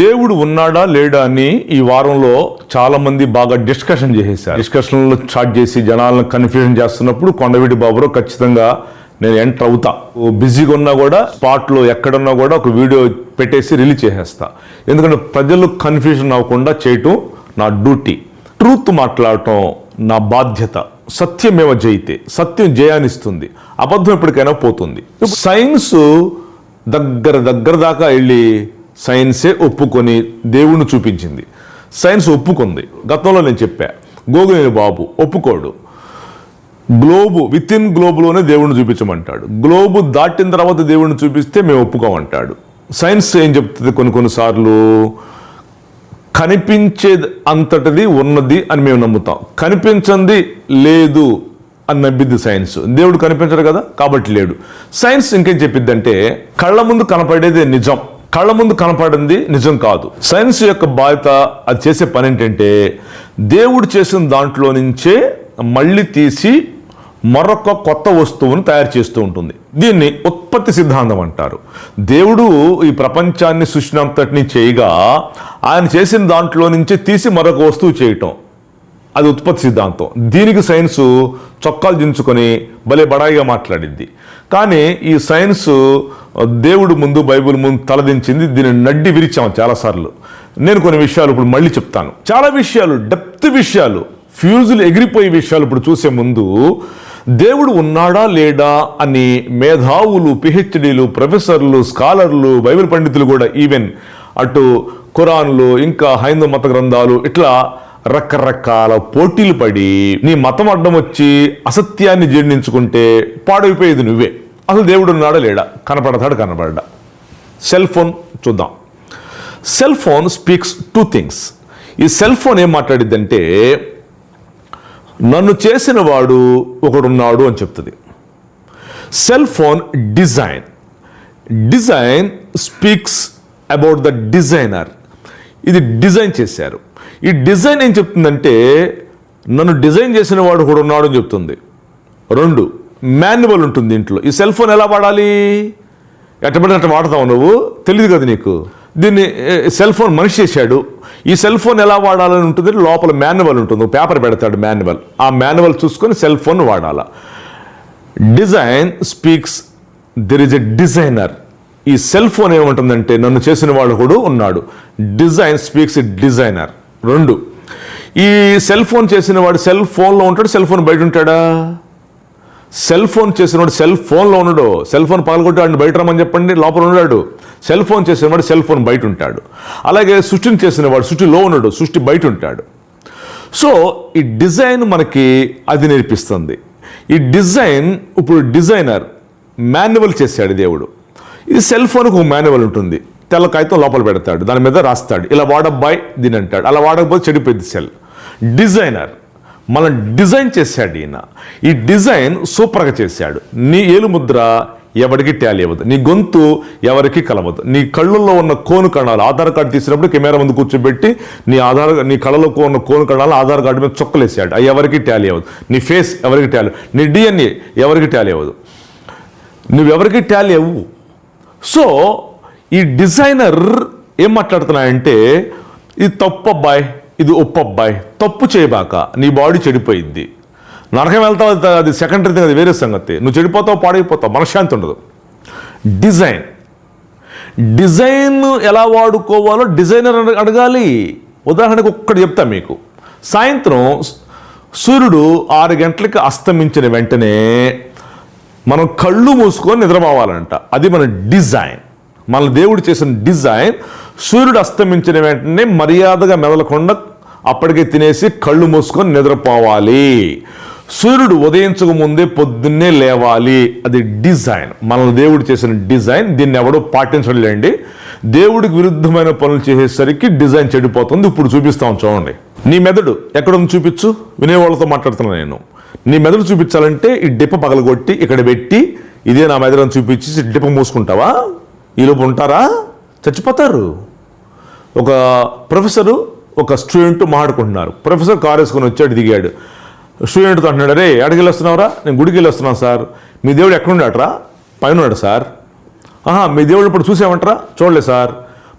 దేవుడు ఉన్నాడా లేడా అని ఈ వారంలో చాలామంది బాగా డిస్కషన్ చేసేసారు డిస్కషన్లు స్టార్ట్ చేసి జనాలను కన్ఫ్యూజన్ చేస్తున్నప్పుడు కొండవీటి బాబురావు ఖచ్చితంగా నేను ఎంటర్ అవుతా. ఓ బిజీగా ఉన్నా కూడా స్పాట్లో ఎక్కడున్నా కూడా ఒక వీడియో పెట్టేసి రిలీజ్ చేసేస్తా. ఎందుకంటే ప్రజలు కన్ఫ్యూజన్ అవ్వకుండా చేయటం నా డ్యూటీ. ట్రూత్ మాట్లాడటం నా బాధ్యత. సత్యమేవ జయితే సత్యం జయానిస్తుంది అబద్ధం ఎప్పటికైనా పోతుంది. సైన్స్ దగ్గర దగ్గర దాకా వెళ్ళి సైన్సే ఒప్పుకొని దేవుణ్ణి చూపించింది. సైన్స్ ఒప్పుకుంది. గతంలో నేను చెప్పా గోగులేని బాబు ఒప్పుకోడు. గ్లోబు విత్ ఇన్ గ్లోబులోనే దేవుణ్ణి చూపించమంటాడు. గ్లోబు దాటిన తర్వాత దేవుణ్ణి చూపిస్తే మేము ఒప్పుకోమంటాడు. సైన్స్ ఏం చెప్తుంది కొన్ని కొన్నిసార్లు కనిపించే అంతటిది ఉన్నది అని మేము నమ్ముతాం. కనిపించింది లేదు అని నమ్మిద్ది సైన్స్. దేవుడు కనిపించడు కదా? కాబట్టి లేడు. సైన్స్ ఇంకేం చెప్పిద్దంటే కళ్ళ ముందు కనపడేది నిజం. కళ్ళ ముందు కనపడింది నిజం కాదు. సైన్స్ యొక్క బాధ్యత అది చేసే పని ఏంటంటే దేవుడు చేసిన దాంట్లో నుంచే మళ్ళీ తీసి మరొక కొత్త వస్తువును తయారు చేస్తూ ఉంటుంది. దీన్ని ఉత్పత్తి సిద్ధాంతం అంటారు. దేవుడు ఈ ప్రపంచాన్ని సృష్టినంతటిని చేయగా ఆయన చేసిన దాంట్లో నుంచి తీసి మరొక వస్తువు చేయటం. అది ఉత్పత్తి సిద్ధాంతం. దీనికి సైన్స్ చొక్కాలు దించుకొని భలే బడాయిగా మాట్లాడింది కానీ ఈ సైన్స్ దేవుడు ముందు బైబిల్ ముందు తలదించింది దీన్ని నడ్డి విరిచాము చాలాసార్లు. నేను కొన్ని విషయాలు ఇప్పుడు మళ్ళీ చెప్తాను. చాలా విషయాలు డెప్త్ విషయాలు ఫ్యూజులు ఎగిరిపోయే విషయాలు ఇప్పుడు చూసే ముందు దేవుడు ఉన్నాడా లేడా అని మేధావులు పిహెచ్డీలు ప్రొఫెసర్లు స్కాలర్లు బైబిల్ పండితులు కూడా ఈవెన్ అటు ఖురాన్లు ఇంకా హైందవ మత గ్రంథాలు ఇట్లా రకరకాల పోటీలు పడి నీ మతం అడ్డం వచ్చి అసత్యాన్ని జీర్ణించుకుంటే పాడైపోయేది నువ్వే. అసలు దేవుడు ఉన్నాడా లేడా? కనపడతాడు? కనపడ్డా? సెల్ ఫోన్ చూద్దాం. Cell phone speaks two things ఈ సెల్ ఫోన్ ఏం మాట్లాడిద్దంటే నన్ను చేసిన వాడు ఒకడున్నాడు అని చెప్తుంది. Cell phone design design speaks about the designer ఇది డిజైన్ చేశారు. ఈ డిజైన్ ఏం చెప్తుందంటే నన్ను డిజైన్ చేసిన వాడు కూడా ఉన్నాడు అని చెప్తుంది. రెండు మాన్యువల్ ఉంటుంది ఇంట్లో. ఈ సెల్ ఫోన్ ఎలా వాడాలి? ఎట్టబడి అట్ట వాడతావు నువ్వు? తెలియదు కదా నీకు. దీన్ని సెల్ ఫోన్ మనిషి చేశాడు. ఈ సెల్ ఫోన్ ఎలా వాడాలని ఉంటుంది? లోపల మాన్యువల్ ఉంటుంది. పేపర్ పెడతాడు మాన్యువల్. ఆ మాన్యువల్ చూసుకొని సెల్ ఫోన్ వాడాల. Design speaks there is a designer. ఈ సెల్ ఫోన్ ఏముంటుందంటే నన్ను చేసిన వాడు కూడా ఉన్నాడు. Design speaks designer. రెండు. ఈ సెల్ ఫోన్ చేసిన వాడు సెల్ ఫోన్లో ఉంటాడు సెల్ ఫోన్ బయట ఉంటాడా? సెల్ ఫోన్ చేసినవాడు సెల్ ఫోన్లో ఉండడు. సెల్ ఫోన్ పగలగొట్టి బయట రమ్మని చెప్పండి లోపల ఉన్నాడు. సెల్ ఫోన్ చేసినవాడు సెల్ ఫోన్ బయట ఉంటాడు. అలాగే సృష్టిని చేసినవాడు సృష్టిలో ఉన్నాడు సృష్టి బయట ఉంటాడు. సో ఈ డిజైన్ మనకి అది నేర్పిస్తుంది. ఈ డిజైన్ ఇప్పుడు డిజైనర్ మాన్యువల్ చేశాడు దేవుడు. ఇది సెల్ ఫోన్కి ఒక మాన్యువల్ ఉంటుంది. తెల్ల కాగితం లోపల పెడతాడు. దాని మీద రాస్తాడు. ఇలా వాడబ్బాయి దీని అంటాడు. అలా వాడకపోతే చెడిపోయింది సెల్ డిజైనర్ మనం డిజైన్ చేశాడు ఈయన. ఈ డిజైన్ సూపర్గా చేశాడు. నీ ఏలు ముద్ర ఎవరికి ట్యాలీ అవ్వదు. నీ గొంతు ఎవరికి కలవదు. నీ కళ్ళల్లో ఉన్న కోను కణాలు ఆధార్ కార్డు తీసినప్పుడు కెమెరా ముందు కూర్చోబెట్టి నీ ఆధార్ నీ కళ్ళలో ఉన్న కోను కణాలు ఆధార్ కార్డు మీద చొక్కలేసాడు. అవి ఎవరికి ట్యాలీ అవ్వదు. నీ ఫేస్ ఎవరికి ట్యాలీ నీ డిఎన్ఏ ఎవరికి ట్యాలీ అవ్వదు. నువ్వెవరికి ట్యాలీ అవ్వు? సో ఈ డిజైనర్ ఏం మాట్లాడుతున్నాయంటే ఇది తప్పు అబ్బాయి ఇది ఒప్పు అబ్బాయి తప్పు చేయబాక నీ బాడీ చెడిపోయింది. నరకం వెళ్తావు అది- సెకండరీ థింగ్ అది వేరే సంగతి. నువ్వు చెడిపోతావు పాడైపోతావు మనశ్శాంతి ఉండదు. డిజైన్. డిజైన్ ఎలా వాడుకోవాలో డిజైనర్ అడగ- అడగాలి. ఉదాహరణకు ఒక్కటి చెప్తా మీకు. సాయంత్రం సూర్యుడు ఆరు గంటలకి అస్తమించిన వెంటనే మనం కళ్ళు మూసుకొని నిద్రపోవాలంట. అది మన డిజైన్. మన దేవుడు చేసిన డిజైన్. సూర్యుడు అస్తమించిన వెంటనే మర్యాదగా మెదలకుండా అప్పటికే తినేసి కళ్ళు మూసుకొని నిద్రపోవాలి. సూర్యుడు ఉదయించక ముందే పొద్దున్నే లేవాలి. అది డిజైన్. మన దేవుడు చేసిన డిజైన్. దీన్ని ఎవడో పాటించలేండి. దేవుడికి విరుద్ధమైన పనులు చేసేసరికి డిజైన్ చెడిపోతుంది. ఇప్పుడు చూపిస్తాం చూడండి. నీ మెదడు ఎక్కడ ఉంది చూపించు. వినేవాళ్ళతో మాట్లాడుతున్నాను నేను. నీ మెదడు చూపించాలంటే ఈ డిప్ప పగలగొట్టి ఇక్కడ పెట్టి ఇదే నా మెదడు అని చూపించి డిప్ప మూసుకుంటావా? ఈలోపు ఉంటారా? చచ్చిపోతారు. ఒక ప్రొఫెసరు ఒక స్టూడెంట్ మాట్లాడుకుంటున్నారు. ప్రొఫెసర్ కారు వేసుకొని వచ్చాడు దిగాడు. స్టూడెంట్తో అంటున్నాడు అరే ఎక్కడికి వెళ్ళొస్తున్నావురా? నేను గుడికి వెళ్ళొస్తున్నాను సార్. మీ దేవుడు ఎక్కడ ఉన్నాడరా పైన ఉన్నాడు సార్. ఆహా మీ దేవుడు ఇప్పుడు చూసామంటారా చూడలేదు సార్.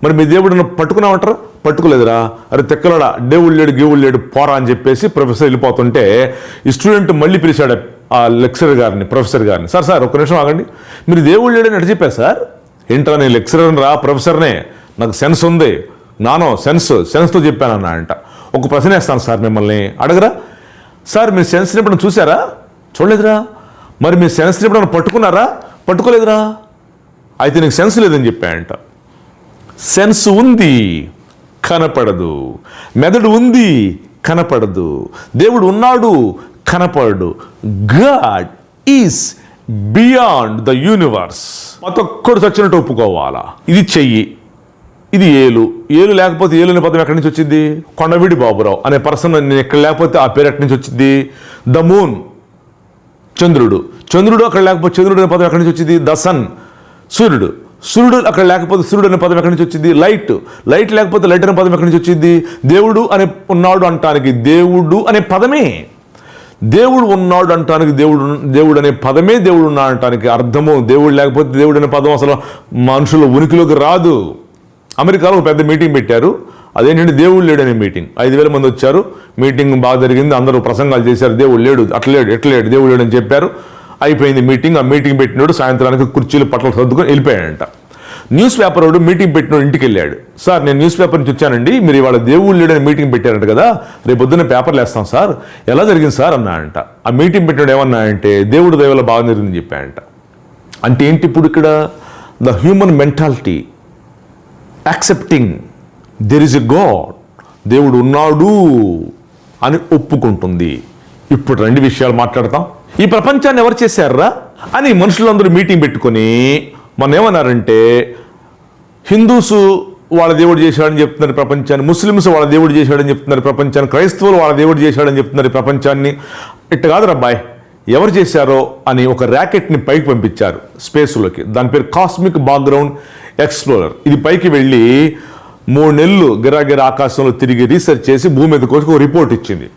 మరి మీ దేవుడిని పట్టుకున్నామంటారు? పట్టుకోలేదురా. అరే తెక్కలడా దేవుడు లేడు గేవుడు లేడు పోరా అని చెప్పేసి ప్రొఫెసర్ వెళ్ళిపోతుంటే ఈ స్టూడెంట్ మళ్ళీ పిలిచాడు ఆ లెక్చరర్ గారిని ప్రొఫెసర్ గారిని. సార్ సార్ ఒక్క నిమిషం ఆగండి. మీరు దేవుడు లేడని ఎట్ట చెప్పారు సార్? ఏంట్రా నేను లెక్చరర్ రా ప్రొఫెసర్నే? నాకు సెన్స్ ఉంది. నానో సెన్స్ సెన్స్తో చెప్పానన్నా అంట. ఒక ప్రశ్న వేస్తాను సార్ మిమ్మల్ని. అడగరా? సార్ మీరు సెన్స్ని ఎప్పుడైనా చూసారా చూడలేదురా. మరి మీ సెన్స్ ఎప్పుడైనా పట్టుకున్నారా? పట్టుకోలేదురా. అయితే నీకు సెన్స్ లేదని చెప్పాయంట సెన్స్ ఉంది కనపడదు. మెదడు ఉంది కనపడదు. దేవుడు ఉన్నాడు కనపడడు. God is beyond the universe. మతొక్కడు చచ్చినట్టు ఒప్పుకోవాలా? ఇది చెయ్యి ఇది ఏలు. ఏలు లేకపోతే ఏలు అనే పదం ఎక్కడి నుంచి వచ్చింది? కొండవీడి బాబురావు అనే పర్సన్ నేను ఎక్కడ లేకపోతే ఆ పేరు ఎక్కడి నుంచి వచ్చింది? ద మూన్ చంద్రుడు. చంద్రుడు అక్కడ లేకపోతే చంద్రుడు అనే పదం ఎక్కడి నుంచి వచ్చింది? ద సన్ సూర్యుడు. సూర్యుడు అక్కడ లేకపోతే సూర్యుడు అనే పదం ఎక్కడి నుంచి వచ్చింది? లైట్. లైట్ లేకపోతే లైట్ అనే పదం ఎక్కడి నుంచి వచ్చింది? దేవుడు అనే ఉన్నాడు అంటానికి దేవుడు అనే పదమే. దేవుడు ఉన్నాడు అంటానికి దేవుడు దేవుడు అనే పదమే దేవుడు ఉన్నాడు అంటానికి అర్థము. దేవుడు లేకపోతే దేవుడు అనే పదం అసలు మనుషుల ఉనికిలోకి రాదు. అమెరికాలో ఒక పెద్ద మీటింగ్ పెట్టారు. అదేంటంటే దేవుడు లేడు అనే మీటింగ్. ఐదు వేల మంది వచ్చారు. మీటింగ్ బాగా జరిగింది. అందరూ ప్రసంగాలు చేశారు. దేవుడు లేడు అట్లేడు ఎట్లేడు దేవుడు లేడు అని చెప్పారు. అయిపోయింది మీటింగ్. ఆ మీటింగ్ పెట్టినోడు సాయంత్రానికి కుర్చీలు పట్ల సర్దుకొని వెళ్ళిపోయాడంట. న్యూస్ పేపర్ వాడు మీటింగ్ పెట్టినోడు ఇంటికి వెళ్ళాడు సార్ నేను న్యూస్ పేపర్ నుంచి వచ్చానండి. మీరు ఇవాళ దేవుళ్ళు లేడని మీటింగ్ పెట్టారంట కదా. రేపు పొద్దున్న పేపర్లు వేస్తాం సార్. ఎలా జరిగింది సార్? అన్నాడంట. ఆ మీటింగ్ పెట్టినోడు ఏమన్నా అంటే దేవుడు దయవల్ల బాగా జరిగిందని చెప్పాడంట. అంటే ఏంటి ఇప్పుడు ఇక్కడ? The human mentality accepting there is a God. దేవుడు ఉన్నాడు అని ఒప్పుకుంటుంది. ఇప్పుడు రెండు విషయాలు మాట్లాడతాం. ఈ ప్రపంచాన్ని ఎవరు చేశారా అని మనుషులందరూ మీటింగ్ పెట్టుకొని మన ఏమన్నారంటే హిందూస్ వాళ్ళ దేవుడు చేశాడని చెప్తున్నారు ప్రపంచాన్ని ముస్లిమ్స్ వాళ్ళ దేవుడు చేశాడని చెప్తున్నారు ప్రపంచాన్ని క్రైస్తవులు వాళ్ళ దేవుడు చేశాడని చెప్తున్నారు ప్రపంచాన్ని. ఇట్ట కాదు రబ్బాయ్ ఎవరు చేశారో అని ఒక ర్యాకెట్ని పైకి పంపించారు స్పేస్లోకి. దాని పేరు కాస్మిక్ బాక్గ్రౌండ్ ఎక్స్ప్లోరర్. ఇది పైకి వెళ్ళి మూడు నెలలు గిరాగిరా ఆకాశంలో తిరిగి రీసెర్చ్ చేసి భూమి మీద కోసుకు ఒక రిపోర్ట్ ఇచ్చింది.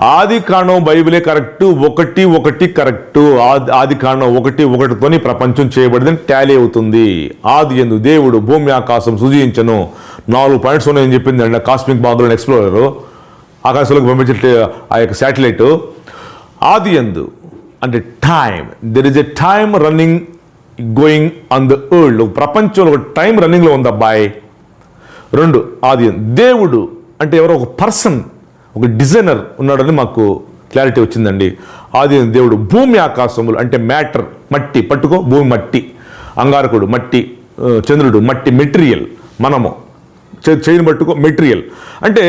ఆది కాండం బైబిలే కరెక్ట్ ఒకటి ఒకటి కరెక్ట్. ఆది ఆది కాండం ఒకటి ఒకటితోని ప్రపంచం చేయబడిందని టాలీ అవుతుంది. ఆది ఎందు దేవుడు భూమి ఆకాశం సృజించను. నాలుగు పాయింట్స్ ఉన్నాయని చెప్పింది అండి కాస్మిక్ బాగులో ఎక్స్ప్లోరర్ ఆకాశంలోకి పంపించే ఆ యొక్క శాటిలైట్ ఆది ఎందు అంటే time there is a time running going on the world ప్రపంచంలో ఒక టైం రన్నింగ్లో ఉంది అబ్బాయి. రెండు ఆది దేవుడు అంటే ఎవరో ఒక పర్సన్ ఒక డిజైనర్ ఉన్నాడని మాకు క్లారిటీ వచ్చిందండి. ఆది దేవుడు భూమి ఆకాశములు అంటే మ్యాటర్ మట్టి పట్టుకో భూమి మట్టి అంగారకుడు మట్టి చంద్రుడు మట్టి మెటీరియల్ మనము చేయిని పట్టుకో మెటీరియల్. అంటే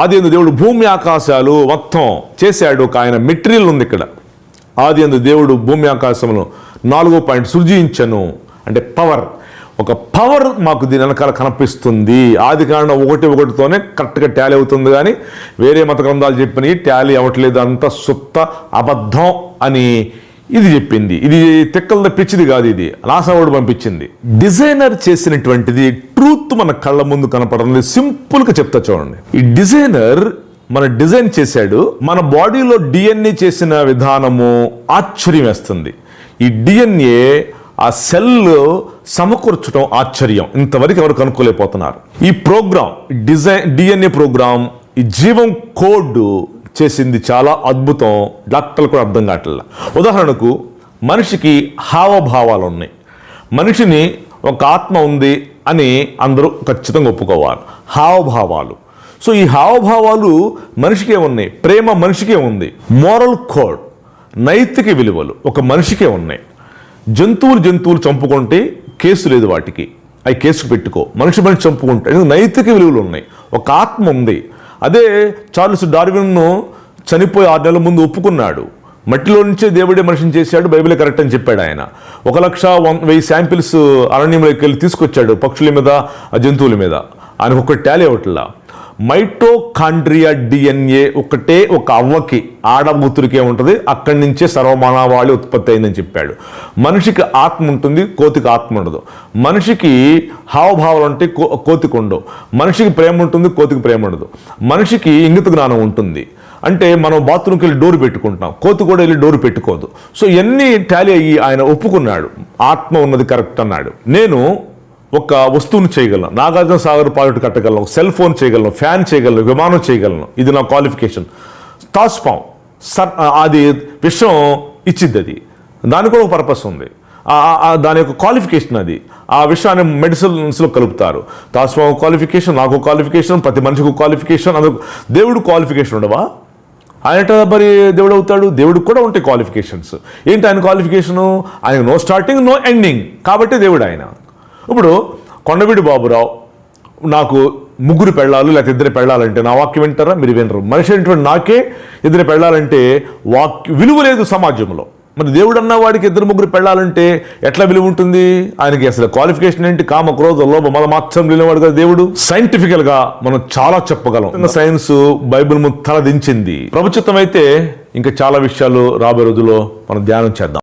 ఆది దేవుడు భూమి ఆకాశాలు మొత్తం చేశాడు ఒక ఆయన మెటీరియల్ ఉంది ఇక్కడ. ఆది దేవుడు భూమి ఆకాశమును నాలుగో పాయింట్ సృజించను. అంటే పవర్ ఒక పవర్ మాకు దీని వెనకాల కనిపిస్తుంది. ఆది కారణం ఒకటి ఒకటితోనే కరెక్ట్గా టాలీ అవుతుంది కానీ వేరే మత గ్రంథాలు చెప్పినవి టాలీ అవ్వట్లేదు అంత సుత్త అబద్ధం అని ఇది చెప్పింది. ఇది తెక్కల పిచ్చిది కాదు ఇది. నాసావాడు పంపించింది. డిజైనర్ చేసినటువంటిది ట్రూత్ మన కళ్ళ ముందు కనపడుతుంది సింపుల్గా చెప్తా చూడండి. ఈ డిజైనర్ మన డిజైన్ చేశాడు. మన బాడీలో డిఎన్ఏ చేసిన విధానము ఆశ్చర్యం వేస్తుంది. ఈ డిఎన్ఏ ఆ సెల్ సమకూర్చడం ఆశ్చర్యం. ఇంతవరకు ఎవరు కనుక్కోలేకపోతున్నారు. ఈ ప్రోగ్రామ్ డిజైన్ డిఎన్ఏ ప్రోగ్రామ్ ఈ జీవం కోడ్ చేసింది చాలా అద్భుతం. డాక్టర్లు కూడా అర్థం కావట్లేదు. ఉదాహరణకు మనిషికి హావభావాలు ఉన్నాయి. మనిషిని ఒక ఆత్మ ఉంది అని అందరూ ఖచ్చితంగా ఒప్పుకోవాలి. హావభావాలు. సో ఈ హావభావాలు మనిషికే ఉన్నాయి. ప్రేమ మనిషికే ఉంది. మోరల్ కోడ్ నైతిక విలువలు ఒక మనిషికే ఉన్నాయి. జంతువులు జంతువులు చంపుకుంటే కేసు లేదు వాటికి. అవి కేసుకు పెట్టుకో. మనిషి మనిషి చంపుకుంటే. నైతిక విలువలు ఉన్నాయి. ఒక ఆత్మ ఉంది. అదే చార్లెస్ డార్విన్ను చనిపోయి ఆరు నెలల ముందు ఒప్పుకున్నాడు. మట్టిలో నుంచే దేవుడే మనిషిని చేశాడు. బైబిలే కరెక్ట్ అని చెప్పాడు ఆయన. ఒక లక్ష వన్ వెయ్యి శాంపిల్స్ అరణ్యంలోకి వెళ్ళి తీసుకొచ్చాడు పక్షుల మీద ఆ జంతువుల మీద. ఆయనకు ఒక టాలీ అవట్లా మైటోకాండ్రియా డిఎన్ఏ ఒకటే ఒక అవ్వకి ఆడబూతురికే ఉంటుంది. అక్కడి నుంచే సర్వమానవాళి ఉత్పత్తి అయిందని చెప్పాడు. మనిషికి ఆత్మ ఉంటుంది కోతికి ఆత్మ ఉండదు. మనిషికి హావభావాలు అంటే కో కోతికి ఉండవు. మనిషికి ప్రేమ ఉంటుంది కోతికి ప్రేమ ఉండదు. మనిషికి ఇంగిత జ్ఞానం ఉంటుంది. అంటే మనం బాత్రూమ్కి వెళ్ళి డోర్ పెట్టుకుంటాం కోతి కూడా వెళ్ళి డోర్ పెట్టుకోదు. సో ఇవన్నీ టాలీ అయ్యి ఆయన ఒప్పుకున్నాడు. ఆత్మ ఉన్నది కరెక్ట్ అన్నాడు. నేను ఒక వస్తువును చేయగలను. నాగార్జున సాగర్ ప్రాజెక్ట్ కట్టగలను ఒక సెల్ ఫోన్ చేయగలను ఫ్యాన్ చేయగలను విమానం చేయగలను. ఇది నా క్వాలిఫికేషన్ తాస్పాం సర్ అది విషయం ఇచ్చిద్ది అది. దానికి కూడా ఒక పర్పస్ ఉంది. దాని యొక్క క్వాలిఫికేషన్ అది. ఆ విషయాన్ని మెడిసిన్స్లో కలుపుతారు. తాస్పాం క్వాలిఫికేషన్ నాకు క్వాలిఫికేషన్ ప్రతి మనిషికి క్వాలిఫికేషన్ అందుకు దేవుడు క్వాలిఫికేషన్ ఉండవా? ఆయన మరి దేవుడు అవుతాడు? దేవుడికి కూడా ఉంటాయి క్వాలిఫికేషన్స్ ఏంటి ఆయన క్వాలిఫికేషను ఆయన నో స్టార్టింగ్ నో ఎండింగ్ కాబట్టి దేవుడు ఆయన. ఇప్పుడు కొండవీడి బాబురావు నాకు ముగ్గురు పెళ్ళాలు లేకపోతే ఇద్దరు పెళ్ళాలంటే నా వాక్యం వింటారా? మీరు వినరు. మనిషి అయినటువంటి నాకే ఇద్దరు పెళ్ళాలంటే వాక్య విలువ లేదు సమాజంలో. మరి దేవుడు అన్న వాడికి ఇద్దరు ముగ్గురు పెళ్ళాలంటే ఎట్లా విలువ ఉంటుంది? ఆయనకి అసలు క్వాలిఫికేషన్ ఏంటి? కామ క్రోధ లోభ మల మాత్రం లేనివాడు కదా దేవుడు. సైంటిఫికల్గా మనం చాలా చెప్పగలం. సైన్స్ బైబిల్ తల దించింది. ప్రభుత్వం అయితే ఇంకా చాలా విషయాలు రాబోయే రోజుల్లో మనం ధ్యానం చేద్దాం.